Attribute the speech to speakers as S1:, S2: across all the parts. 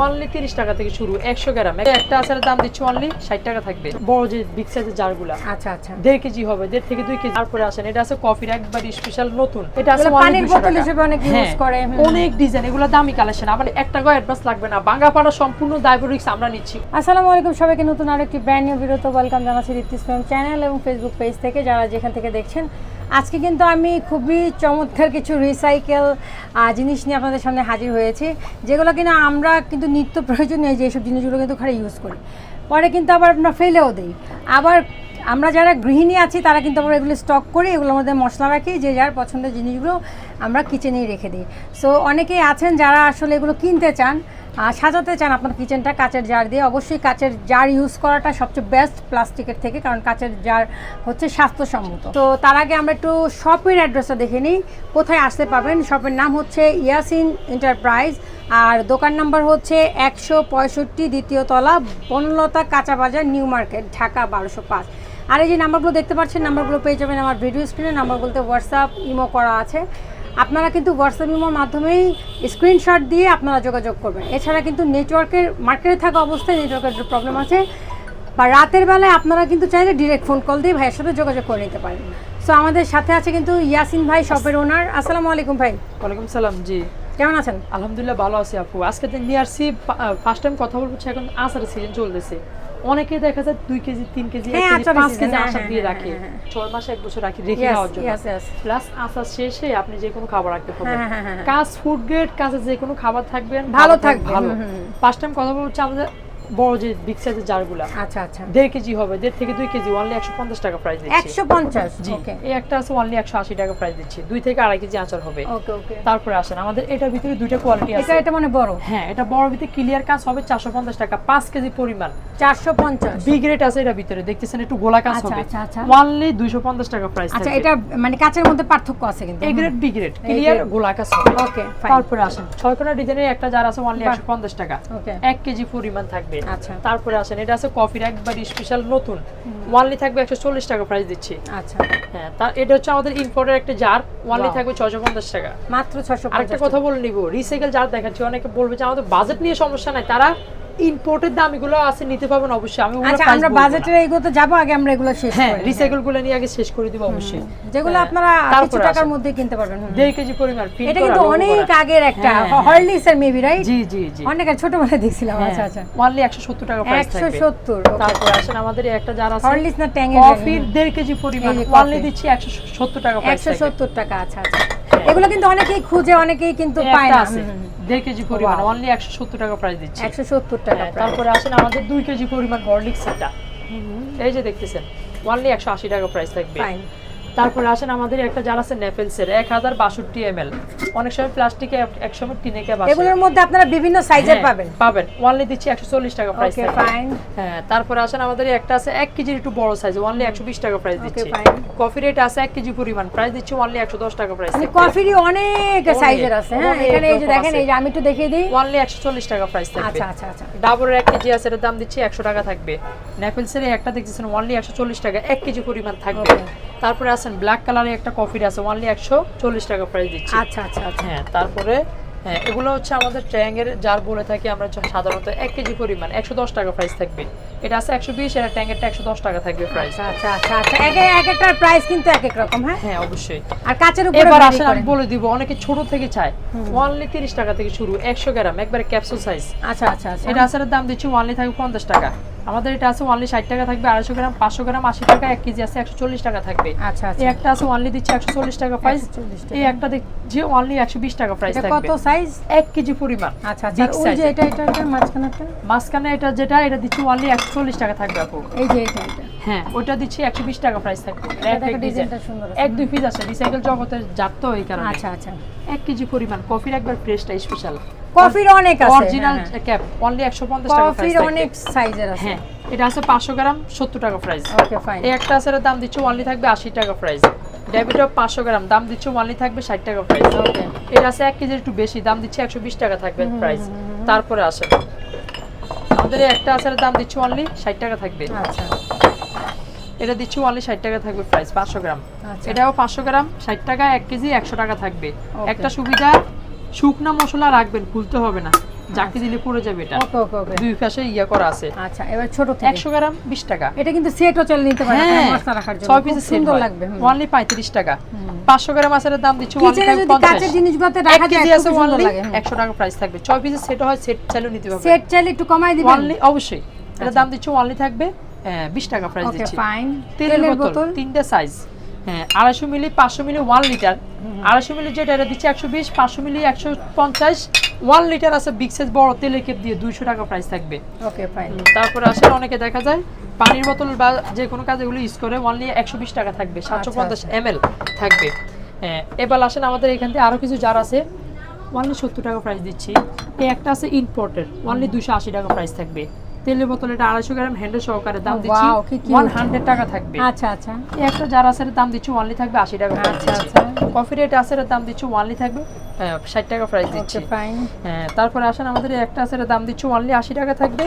S1: Only তিরিশ টাকা থেকে শুরু একশো গ্রাম। একটা আচারের দাম দিচ্ছে অনলি ষাট টাকা থাকবে। বড় যে বিগ সাইজের জারগুলা
S2: আচ্ছা আচ্ছা।
S1: দেড় কেজি হবে দেড় থেকে দুই কেজি। তারপরে আসেন এটা আছে কফির একবার স্পেশাল নতুন। এটা আছে
S2: পানির বোতল হিসেবে অনেক use
S1: হ্যাঁ,
S2: করে,
S1: অনেক ডিজাইন এগুলো দামি কালেকশন আবার এক টাকাও অ্যাডভান্স লাগবে না। বাঙ্গা পাড়া সম্পূর্ণ দায়বরিক্স আমরা নিচ্ছি।
S2: আসসালামু আলাইকুম সবাইকে নতুন আরেকটি ব্র্যান্ড নিউ ভিডিওতে ওয়েলকাম জানাচ্ছি রিপ্তিস ফিল্ম চ্যানেল এবং ফেসবুক পেজ থেকে। যারা যেখান থেকে দেখছেন আজকে কিন্তু আমি খুবই চমৎকার কিছু রিসাইকেল জিনিস নিয়ে আপনাদের সামনে হাজির হয়েছি, যেগুলো কিনা আমরা কিন্তু নিত্য প্রয়োজনীয় যে এইসব জিনিসগুলো কিন্তু ঘরে ইউজ করি। পরে কিন্তু আবার আমরা ফেলেও দিই। আবার আমরা যারা গৃহিণী আছি, তারা কিন্তু আমরা এগুলো স্টক করি, এগুলোর মধ্যে মশলা রাখি, যে যার পছন্দের জিনিসগুলো আমরা কিচেনেই রেখে দিই। সো অনেকেই আছেন যারা আসলে এগুলো কিনতে চান সাজাতে চান আপনার কিচেনটা, কাচের জার দিয়ে। অবশ্যই কাচের জার ইউজ করাটা সবচেয়ে বেস্ট প্লাস্টিকের থেকে, কারণ কাচের জার হচ্ছে স্বাস্থ্যসম্মত। তো তার আগে আমরা একটু শপের অ্যাড্রেসটা দেখে নিই। কোথায় আসতে পাবেন শপের নাম হচ্ছে ইয়াসিন এন্টারপ্রাইজ আর দোকান নাম্বার হচ্ছে একশো পঁয়ষট্টি দ্বিতীয় তলা বনলতা কাঁচা বাজার, নিউ মার্কেট, ঢাকা বারোশো পাঁচ। আর এই যে নাম্বারগুলো দেখতে পাচ্ছেন নাম্বারগুলো পেয়ে যাবেন আমার ভিডিও স্ক্রিনে নাম্বারগুলোতে হোয়াটসঅ্যাপ ইমো করা আছে। আপনারা কিন্তু হোয়াটসঅ্যাপ ইমোর মাধ্যমেই স্ক্রিনশট দিয়ে আপনারা যোগাযোগ করবেন। এছাড়া কিন্তু নেটওয়ার্কের মার্কেটে থাকা অবস্থায় নেটওয়ার্কের প্রবলেম আছে বা রাতের বেলায় আপনারা কিন্তু চাইলে ডিরেক্ট ফোন কল দিয়ে ভাইয়ের সাথে যোগাযোগ করে নিতে পারেন। সো আমাদের সাথে আছে কিন্তু ইয়াসিন ভাই শপের ওনার আসসালামু আলাইকুম ভাই।
S1: ওয়ালাইকুম সালাম জি।
S2: কেমন আছেন?
S1: আলহামদুলিল্লাহ ভালো আছি আপু। আজকে নিয়ে আসছি ফার্স্ট টাইম কথা বলব এখন আচারের সিজন চলতেছে। অনেকে দেখা যায় দুই কেজি তিন কেজি
S2: হ্যাঁ, আচারের
S1: পাঁচ কেজি আচার
S2: হ্যাঁ,
S1: দিয়ে
S2: হ্যাঁ,
S1: রাখে ছয় মাস এক বছর রাখি রেখে জন্য. প্লাস আচার শেষে আপনি যে কোনো খাবার রাখতে পারবেন। কাজ ফুড গ্রেড কাজে যে কোনো খাবার থাকবেন
S2: ভালো থাকবে,
S1: ভালো। ফার্স্ট টাইম কথা বলছি আমাদের বড় যে বিগ সাইজের জারগুলা।
S2: আচ্ছা আচ্ছা।
S1: দেড় কেজি হবে দেড় থেকে দুই কেজি অনলি একশো পঞ্চাশ টাকা প্রাইস দিচ্ছি।
S2: একশো পঞ্চাশ
S1: জি এই একটা আছে অনলি একশো আশি টাকা প্রাইস দিচ্ছি। দুই থেকে আড়াই কেজি আচার হবে। তারপরে আসেন আমাদের এটার ভিতরে দুইটা কোয়ালিটি আছে।
S2: এটা মানে বড়?
S1: হ্যাঁ এটা বড় ভিতরে ক্লিয়ার কাজ হবে চারশো পঞ্চাশ টাকা পাঁচ কেজি পরিমাণ।
S2: চারশো পঞ্চাশ।
S1: বিগ রেট আছে এটা ভিতরে দেখতেছেন একটু গোলা কাজ
S2: আচ্ছা,
S1: হবে।
S2: আচ্ছা, আচ্ছা।
S1: অনলি দুইশো পঞ্চাশ টাকা প্রাইস
S2: আচ্ছা এটা মানে কাচের মধ্যে পার্থক্য আছে কিন্তু
S1: A grade B grade clear গোলা কাজ হবে।
S2: ওকে
S1: তারপরে আসেন ছয় কোনা ডিজাইনের একটা যার আছে অনলি একশো পঞ্চাশ টাকা। এক কেজি পরিমাণ থাকবে।
S2: আচ্ছা।
S1: তারপরে আসেন এটা আছে কফির একবার স্পেশাল নতুন। ওয়ানলি থাকবে একশো চল্লিশ টাকা প্রাইস দিচ্ছি।
S2: আচ্ছা।
S1: হ্যাঁ তার এটা হচ্ছে আমাদের ইম্পোর্টের একটা জার ওয়ানলি থাকবে ছশো পঞ্চাশ টাকা।
S2: মাত্র ছশো
S1: আরেকটা কথা বলে নিব রিসাইকেল জার দেখাচ্ছি অনেকে বলবে যে আমাদের বাজেট নিয়ে সমস্যা নাই তারা ইম্পোর্টের দাম এগুলো আছে নিতে পারবেন অবশ্যই। আমি
S2: আচ্ছা আমরা বাজেটের এইগুলোতে যাব আগে আমরা এগুলো শেষ
S1: হ্যাঁ রিসাইকেলগুলো নিয়ে আগে শেষ করে দিব অবশ্যই।
S2: যেগুলো
S1: হ্যাঁ,
S2: আপনারা কিছু টাকার মধ্যে কিনতে পারবেন হুম।
S1: দেড় কেজি পরিমাণ
S2: এটা কিন্তু অনেক আগের একটা
S1: হ্যাঁ, হ্যাঁ।
S2: হরলিক্স এর মেবি রাইট
S1: জি জি জি।
S2: অনেক ছোটবেলায় দেখছিলাম। আচ্ছা আচ্ছা।
S1: ওয়ানলি একশো সত্তর টাকা প্রাইস থাকবে।
S2: সত্তর
S1: তারপর আসেন আমাদের একটা যার আছে
S2: হরলিক্স না ট্যাঙ্গের
S1: কফির দেড় কেজি পরিমাণ।
S2: coffee।
S1: দিচ্ছি একশো সত্তর টাকা প্রাইস
S2: সত্তর টাকা আচ্ছা আচ্ছা।
S1: হ্যাঁ।
S2: এগুলো কিন্তু অনেকেই খুঁজে অনেকেই কিন্তু পায় না।
S1: দেড় কেজি পরিমাণ অনলি একশো সত্তর টাকা প্রাইস দিচ্ছে।
S2: একশো সত্তর টাকা
S1: হ্যাঁ, তারপরে আসেন আমাদের দুই কেজি পরিমাণ হরলিক্স এটা এই যে দেখতেছেন অনলি একশো আশি টাকা প্রাইস থাকবে. তারপরে আসেন আমাদের একটা যার আছে নেফেলসের এক হাজার বাষট্টি এম এল অনেক সময় প্লাস্টিকে এক সময় টিনে কে
S2: এগুলোর মধ্যে আপনারা বিভিন্ন সাইজের পাবেন।
S1: পাবেন। ওয়ানলি দিচ্ছি একশো চল্লিশ টাকা প্রাইস হ্যাঁ তারপরে আসেন আমাদের একটা আছে এক কেজির একটু বড় সাইজ ওয়ানলি একশো বিশ টাকা প্রাইস দিচ্ছি। কফি রেট আছে এক কেজি পরিমাণ প্রাইস দিচ্ছি ওয়ানলি একশো দশ টাকা প্রাইস
S2: কফিরই অনেক সাইজের আছে হ্যাঁ এখানে এই যে দেখেন এই যে আমি একটু দেখিয়ে দিই।
S1: ওয়ানলি একশো চল্লিশ টাকা প্রাইস থাকবে।
S2: আচ্ছা আচ্ছা আচ্ছা।
S1: ডাবরের এক কেজি আছে এটার দাম দিচ্ছি একশো টাকা থাকবে। নেপেলসের একটা দেখতেছেন ওয়ানলি একশো চল্লিশ টাকা এক কেজি পরিমাণ থাকবে. তারপরে আছেন ব্ল্যাক কালারের একটা কফির আছে ওয়ানলি একশো চল্লিশ টাকা প্রাইস দিচ্ছি।
S2: আচ্ছা আচ্ছা আচ্ছা।
S1: হ্যাঁ তারপরে হ্যাঁ এগুলো হচ্ছে আমাদের ট্যাঙ্গের যার বলে থাকি আমরা সাধারণত এক কেজি পরিমাণ একশো দশ টাকা প্রাইস থাকবে। এটা আছে একশো বিশ এটা ট্যাঙ্গেরটা একশো দশ টাকা থাকবে প্রাইস
S2: আচ্ছা আচ্ছা আচ্ছা। এক এক একটার প্রাইস কিন্তু এক এক রকম হ্যাঁ?
S1: হ্যাঁ অবশ্যই।
S2: আর কাচের উপরে
S1: এবার আসেন আমি বলে দিব অনেকে ছোট থেকে চায়। ওয়ানলি তিরিশ টাকা থেকে শুরু একশো গ্রাম একবারে ক্যাপসুল সাইজ
S2: আচ্ছা আচ্ছা আচ্ছা।
S1: এটা আচারের দাম দিচ্ছি ওয়ানলি থাকবে পঞ্চাশ টাকা। আমাদের এটা আছে অনলি ষাট টাকা থাকবে আড়াইশো গ্রাম পাঁচশো গ্রাম আশি টাকা এক কেজি আছে একশো চল্লিশ টাকা থাকবে।
S2: আচ্ছা
S1: এই
S2: আচ্ছা
S1: একটা আছে অনলি দিচ্ছে একশো চল্লিশ টাকা প্রাইস
S2: 140 টাকা।
S1: এই একটা দেখছি অনলি একশো বিশ টাকা প্রাইস
S2: কত সাইজ
S1: এক কেজি পরিমাণ।
S2: আচ্ছা আচ্ছা। ওই যে এটা এটা মাঝখানে
S1: মাঝখানে এটা যেটা এটা দিচ্ছে অনলি একশো চল্লিশ টাকা থাকবে আপু।
S2: এই যে এটা এটা।
S1: হ্যাঁ ওটা দিচ্ছি একশো বিশ টাকা প্রাইস থাকবে। এক দুই পিস আছে রিসাইকেল এই কারণে।
S2: আচ্ছা আচ্ছা।
S1: এক কেজি পরিমাণ কফির একবার ফ্রেশটা স্পেশাল
S2: কফির অনেক আছে।
S1: অরিজিনাল ক্যাপ অনলি একশো পঞ্চাশ টাকা
S2: কফির অনেক সাইজের আছে।
S1: হ্যাঁ এটা আছে পাঁচশো গ্রাম সত্তর টাকা প্রাইস
S2: ওকে ফাইন
S1: এই একটা আছে দাম দিচ্ছে ওয়ানলি থাকবে আশি টাকা প্রাইস ডেবিটপ পাঁচশো গ্রাম দাম দিচ্ছে ওয়ানলি থাকবে ষাট টাকা প্রাইস
S2: ওকে
S1: এটা আছে এক কেজির একটু বেশি দাম দিচ্ছে একশো বিশ টাকা থাকবে প্রাইস তারপরে আসে। আমাদের একটা আছে এটার দাম দিচ্ছে অনলি ষাট টাকা থাকবে।
S2: আচ্ছা।
S1: এটা দিচ্ছি ওয়ানলি ষাট টাকা থাকবে প্রাইস পাঁচশো গ্রাম।
S2: আচ্ছা।
S1: এটাও পাঁচশো গ্রাম ষাট টাকা এক কেজি একশো টাকা থাকবে। একটা সুবিধা শুকনা মশলা রাখবেন খুলতে হবে না। জাকি দিলে পড়ে যাবে এটা। দুই পাশে ইয়া করা আছে।
S2: আচ্ছা এবার ছোট থেকে।
S1: একশো গ্রাম বিশ টাকা।
S2: এটা কিন্তু সেটও চলে নিতে
S1: হ্যাঁ
S2: মশলা রাখার জন্য।
S1: পিসের
S2: সুন্দর লাগবে
S1: অনলি পঁয়ত্রিশ টাকা। পাঁচশো গ্রাম আছে দাম দিচ্ছি only
S2: কিচেনে যদি
S1: পঞ্চাশ।
S2: কাঁচের জিনিসগুলোতে রাখা যায়
S1: কেজি আছে
S2: সুন্দর
S1: only
S2: লাগে হুম।
S1: একশো টাকা প্রাইস থাকবে। ছয় পিসের সেট হয় সেট চালু নিতে পারবে
S2: সেট চাইলে একটু কমাই দিবেন।
S1: অনলি অবশ্যই। এটার দাম দিচ্ছি অনলি থাকবে। হ্যাঁ, বিশ টাকা প্রাইস
S2: ওকে
S1: দিচ্ছি।
S2: ফাইন
S1: তেলের বোতল তিনটা সাইজ হ্যাঁ আড়াইশো মিলি পাঁচশো মিলি ওয়ান লিটার আড়াইশো মিলি যেটা এটা দিচ্ছে একশো বিশ পাঁচশো মিলি একশো পঞ্চাশ। ওয়ান লিটার আছে বিগ সাইজ বড় তেলের কেপ দিয়ে দুইশো টাকা প্রাইস থাকবে।
S2: ওকে ফাইন
S1: তারপরে আসে অনেকে দেখা যায় পানির বোতল বা যে কোনো কাজে এগুলো ইউজ করে অনলি একশো বিশ টাকা থাকবে সাতশো পঞ্চাশ এম এল থাকবে। হ্যাঁ এবার আসেন আমাদের এখান থেকে আরও কিছু জার আছে। ওয়ানলি সত্তর টাকা প্রাইস দিচ্ছি। এই একটা আছে ইম্পোর্টের ওয়ানলি দুশো আশি টাকা প্রাইস থাকবে। তেলের বোতল এটা আড়াইশো গ্রাম হ্যান্ডেল সহকারে দাম
S2: Oh,
S1: দিচ্ছি। ওয়ান হান্ড্রেড টাকা থাকবে।
S2: আচ্ছা আচ্ছা।
S1: এই একটা জার আছে দাম দিচ্ছি অনলি থাকবে আশি টাকা
S2: আচ্ছা, আচ্ছা।
S1: কফি রেট আছে দাম দিচ্ছি অনলি থাকবে ষাট টাকা প্রাইস দিচ্ছি। হ্যাঁ তারপরে আসেন আমাদের একটা আছে দাম দিচ্ছি অনলি আশি টাকা থাকবে।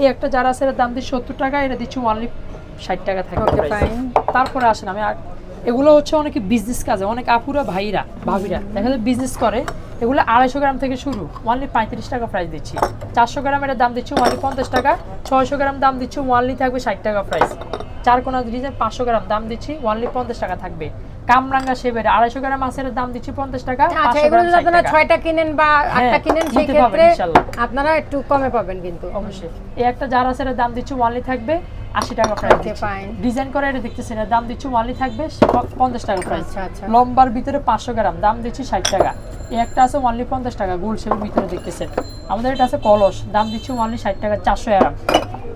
S1: এই একটা আছে দাম দিচ্ছি সত্তর টাকা এটা দিচ্ছি অনলি ষাট টাকা থাকবে. তারপরে আসেন আমি এগুলো হচ্ছে অনেকে বিজনেস কাজে অনেক আপুরা ভাইরা ভাবিরা। দেখা যায় বিজনেস করে এগুলো আড়াইশো গ্রাম থেকে শুরু। অনলি পঁয়ত্রিশ টাকা প্রাইস দিচ্ছি। চারশো গ্রাম এর দাম দিচ্ছি অনলি পঞ্চাশ টাকা ছয়শো গ্রাম দাম দিচ্ছি অনলি থাকবে ষাট টাকা প্রাইস চার কোনা ডিজাইন পাঁচশো গ্রাম দাম দিচ্ছি অনলি পঞ্চাশ টাকা থাকবে। কামরাঙ্গা সেবের আড়াইশো গ্রাম মাছের দাম দিচ্ছি পঞ্চাশ টাকা
S2: আচ্ছা
S1: পাঁচশো
S2: এগুলো
S1: গ্রাম
S2: যদি
S1: 60
S2: আপনারা ছয়টা কিনেন বা আটটা
S1: হ্যাঁ,
S2: কিনেন সেই ক্ষেত্রে আপনারা একটু কমে পাবেন কিন্তু।
S1: অবশ্যই। এই একটা জার আছে এটার দাম দিচ্ছি ওয়ানলি থাকবে আশি টাকা প্রাইস ডিজাইন করে এটা দেখতেছি না দাম দিচ্ছি ওয়ানলি থাকবে পঞ্চাশ টাকা প্রাইস
S2: আচ্ছা, আচ্ছা।
S1: লম্বার ভিতরে পাঁচশো গ্রাম দাম দিচ্ছি ষাট টাকা। এই একটা আছে ওয়ানলি পঞ্চাশ টাকা গোল শেপের ভিতরে দেখতেছেন আমাদের এটা আছে কলস দাম দিচ্ছি ওয়ানলি ষাট টাকা চারশো গ্রাম।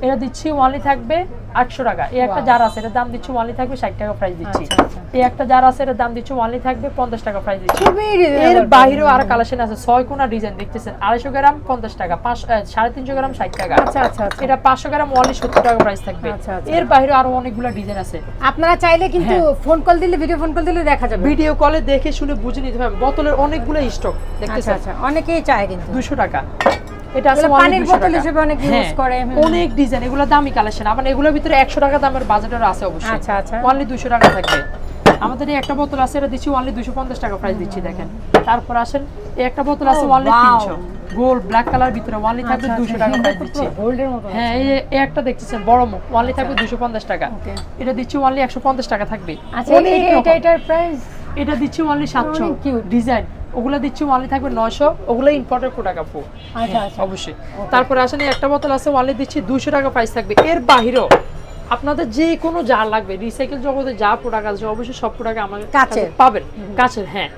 S1: এটা দিচ্ছি ওয়ানলি থাকবে আটশো টাকা। এই একটা জার আছে এটার দাম দিচ্ছি ওয়ানলি থাকবে ষাট টাকা প্রাইস দিচ্ছি।
S2: আচ্ছা, আচ্ছা।
S1: এই একটা জার আছে এটার দাম দিচ্ছি ওয়ানলি থাকবে পঞ্চাশ টাকা প্রাইস দিচ্ছি। এর বাইরেও। আর কালেকশন আছে ছয় কোনা ডিজাইন দেখতেছেন? আড়াইশো গ্রাম পঞ্চাশ টাকা পাঁচ সাড়ে তিনশো গ্রাম ষাট টাকা।
S2: আচ্ছা
S1: এটা পাঁচশো গ্রাম অনলি সত্তর টাকা প্রাইস থাকবে। এর বাইরে আরও অনেকগুলো ডিজাইন আছে।
S2: আপনারা চাইলে কিন্তু
S1: হ্যাঁ।
S2: ফোন কল দিলে ভিডিও ফোন কল দিলে দেখা যাবে।
S1: ভিডিও কলে দেখে শুনে বুঝে নিতে পারবেন বোতলের অনেকগুলো স্টক দেখতেছেন?
S2: আচ্ছা। অনেকেই চায় কিন্তু।
S1: দুশো টাকা। এটা
S2: এগুলো পানির বোতল হিসেবে অনেকে
S1: হ্যাঁ,
S2: use করে,
S1: অনেক ডিজাইন এগুলো দামি কালেকশন আবার এগুলোর ভিতরে একশো টাকা দামের বাজেটের আছে অবশ্যই।
S2: আচ্ছা, আচ্ছা।
S1: অনলি দুশো টাকা থাকবে। আমাদের এই একটা বোতল আছে এটা দিচ্ছি অনলি দুশো পঞ্চাশ টাকা প্রাইস দিচ্ছি দেখেন। তারপর আসেন এই একটা বোতল আছে
S2: Oh,
S1: অনলি
S2: wow.
S1: তিনশো। গোল্ড ব্ল্যাক কালার ভিতরে অনলি থাকবে
S2: আচ্ছা,
S1: দুশো
S2: আচ্ছা,
S1: টাকা প্রাইস দিচ্ছি।
S2: গোল্ডের মতো
S1: হ্যাঁ এই এই একটা দেখতেছেন বড় মুখ অনলি থাকবে দুশো পঞ্চাশ টাকা। এটা দিচ্ছি অনলি একশো পঞ্চাশ টাকা থাকবে।
S2: আচ্ছা এটা- এটার প্রাইস
S1: এটা দিচ্ছি অনলি সাতশো।
S2: অনেক cute।
S1: ডিজাইন ওগুলো দিচ্ছি অনলি থাকবে নয়শো ওগুলো ইম্পোর্টেড প্রোডাক্ট আপু।
S2: আচ্ছা, আচ্ছা।
S1: অবশ্যই। তারপরে আসেন একটা বোতল আছে অনলি দিচ্ছি দুশো টাকা প্রাইস থাকবে। এর বাহিরেও আপনাদের যে কোনো যা লাগবে রিসাইকেল জগতে যা প্রোডাক্ট আছে অবশ্যই সব প্রোডাক্ট আমাদের কাছে পাবেন। কাছের হ্যাঁ।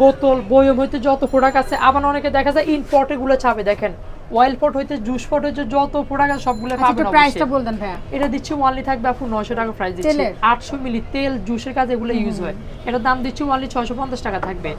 S1: বোতল বয়ম হইতে যত প্রোডাক্ট আছে আবার অনেকে দেখা যায় ইনপোর্টে গুলো ছাপে দেখেন অয়েল পট হইতে জুস পট হইতে যত প্রোডাক্ট আছে সবগুলো
S2: আচ্ছা
S1: পাবেন
S2: প্রাইসটা। বলতেন ভাইয়া।
S1: এটা দিচ্ছি ওয়ানলি থাকবে আপু নয়শো টাকা প্রাইস দিচ্ছি।
S2: তেলের?
S1: আটশো মিলি তেল জুসের কাজে এগুলো ইউজ হয়। এটার দাম দিচ্ছি ওয়ানলি ছয়শো পঞ্চাশ টাকা থাকবে।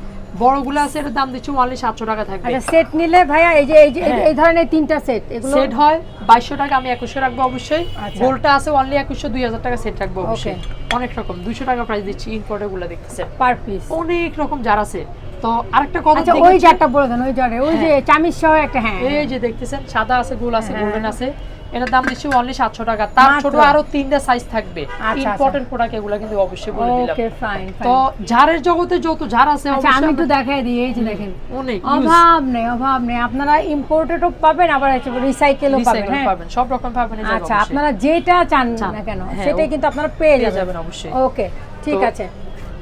S1: বড়গুলো আছে দাম দিচ্ছি অনলি সাতশো টাকা থাকবে।
S2: আচ্ছা সেট নিলে ভাইয়া এই যে এই যে এই-। ধরনের তিনটা সেট এগুলো
S1: সেট হয় বাইশশো টাকা আমি একুশশো রাখব অবশ্যই।
S2: আচ্ছা।
S1: গোলটা আছে অনলি দুই হাজার টাকা সেট রাখব অবশ্যই। অনেক রকম দুশো টাকা প্রাইস দিচ্ছি ইম্পোর্টে গুলো দেখতেছেন।
S2: পার পিস
S1: অনেক রকম যারা আছে। তো আরেকটা কথা
S2: আচ্ছা ওই জারটা বলে দেন ওই জারে ওই যে চামিজ সহ একটা হ্যাঁ।
S1: এই যে দেখতেছেন সাদা আছে গোল আছে
S2: হ্যাঁ।
S1: গোল্ডেন আছে। এটার দাম দিচ্ছি অনলি সাতশো টাকা। তার ছোট আরও তিনটা সাইজ থাকবে। ইম্পর্টেন্ট প্রোডাক্ট এগুলো কিন্তু অবশ্যই বলে দিলাম।
S2: ওকে ফাইন
S1: তো ঝাড়ের জগতে যত ঝাড় আছে
S2: আচ্ছা আমি একটু দেখাই দিই এই যে দেখেন।
S1: অনেক
S2: অভাব নেই অভাব নেই। আপনারা ইম্পোর্টেডও পাবেন আবার রিসাইকেলও পাবেন হ্যাঁ।
S1: পাবেন সব রকম পাবেন
S2: আচ্ছা আপনারা যেটা চান। না কেন
S1: হ্যাঁ,
S2: সেটাই কিন্তু আপনারা পেয়ে যাবেন।
S1: অবশ্যই।
S2: ওকে ঠিক আছে।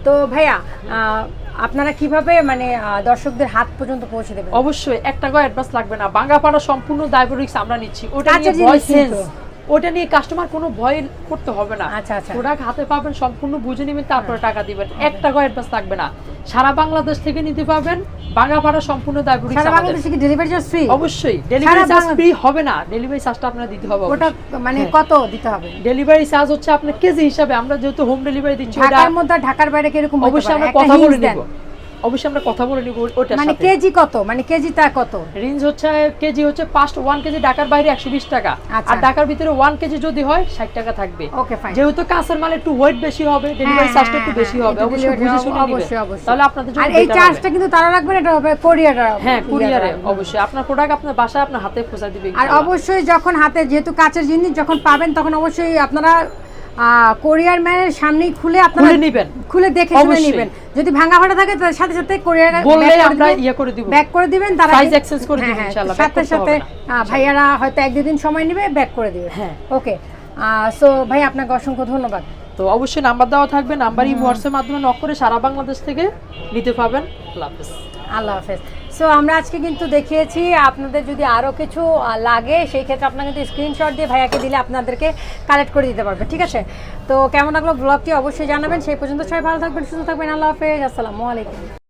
S2: তো ভাইয়া আপনারা কীভাবে মানে দর্শকদের হাত পর্যন্ত পৌঁছে দেবেন?
S1: অবশ্যই একটা টাকা অ্যাডভান্স লাগবে না। বাঙ্গাপাড়া সম্পূর্ণ দায়বরিক্স আমরা নিচ্ছি। ওটা নিয়ে ভয়
S2: জিনিস কিন্তু।
S1: সেন্স ওটা নিয়ে কাস্টমার কোনো ভয় করতে হবে না।
S2: আচ্ছা, আচ্ছা।
S1: প্রোডাক্ট হাতে পাবেন সম্পূর্ণ বুঝে নেবেন তারপরে টাকা দিবেন। এক টাকা অ্যাডভান্স লাগবে না। সারা বাংলাদেশ থেকে নিতে পারবেন বাঙ্গাপাড়া সম্পূর্ণ দায়বরিক্স
S2: সারা বাংলাদেশে কি ডেলিভারি চার্জ ফ্রি
S1: অবশ্যই ডেলিভারি চার্জ ফ্রি হবে না। ডেলিভারি চার্জটা আপনার দিতে হবে
S2: ওটা মানে
S1: হ্যাঁ।
S2: কত দিতে হবে?
S1: ডেলিভারি চার্জ হচ্ছে আপনার কেজি হিসাবে। আমরা যেহেতু হোম ডেলিভারি দিচ্ছি
S2: ঢাকার মধ্যে ঢাকার বাইরে কীরকম হতে
S1: অবশ্যই আমরা কথা বলে। নিব। অবশ্যই আমরা কথা বলে নিব ওটার
S2: মানে কেজি কত? মানে কেজিটা কত?
S1: রেঞ্জ হচ্ছে কেজি হচ্ছে পাঁচ ওয়ান কেজি ঢাকার বাইরে একশো বিশ টাকা।
S2: আচ্ছা।
S1: আর ঢাকার ভিতরে ওয়ান কেজি যদি হয় ষাট টাকা থাকবে।
S2: ওকে ফাইন
S1: যেহেতু কাঁচের মাল একটু ওয়েট বেশি হবে ডেলিভারি
S2: হ্যাঁ,
S1: চার্জটা
S2: হ্যাঁ,
S1: একটু বেশি
S2: হ্যাঁ,
S1: হবে অবশ্যই বুঝে শুনে
S2: অবশ্যই, অবশ্যই।
S1: তাহলে আপনাদের জন্য
S2: আর এই চার্জটা কিন্তু তারা রাখবেন এটা হবে কোরিয়ার
S1: হ্যাঁ কুরিয়ারে অবশ্যই। আপনার প্রোডাক্ট আপনার বাসায় আপনার হাতে পৌঁছে দিবে
S2: আর অবশ্যই যখন হাতে যেহেতু কাচের জিনিস যখন পাবেন তখন অবশ্যই আপনারা কোরিয়ার ম্যানের সামনেই খুলে আপনারা
S1: খুলে নিবেন।
S2: খুলে দেখে শুনে। নেবেন। যদি ভাঙা ফাটা থাকে তার সাথে সাথে কোরিয়ার
S1: বললে আমরা ইয়ে করে দিব।
S2: ব্যাক করে দিবেন তারা কিন্তু-
S1: করে
S2: হ্যাঁ,
S1: দিবেন,
S2: হ্যাঁ,
S1: ইনশাআল্লাহ,
S2: সাথে সাথে ভাইয়ারা হয়তো এক দুদিন সময় নেবে ব্যাক করে দিবে।
S1: হ্যাঁ।
S2: ওকে সো ভাই আপনাকে অসংখ্য ধন্যবাদ।
S1: তো অবশ্যই নাম্বার দেওয়া থাকবে নাম্বারই হোয়াটসঅ্যাপ মাধ্যমে নক করে সারা বাংলাদেশ থেকে নিতে পাবেন আল্লাহ হাফেজ।
S2: আল্লাহ হাফেজ। সো আমরা আজকে কিন্তু দেখিয়েছি, আপনাদের যদি আরও কিছু লাগে, সেই ক্ষেত্রে আপনারা কিন্তু স্ক্রিনশট দিয়ে ভাইয়াকে দিলে আপনাদেরকে কালেক্ট করে দিতে পারবে, ঠিক আছে? তো কেমন লাগল ব্লগটি অবশ্যই জানাবেন, সেই পর্যন্ত সবাই ভালো থাকবেন, সুস্থ থাকবেন, আল্লাহ হাফেজ, আসসালামু আলাইকুম।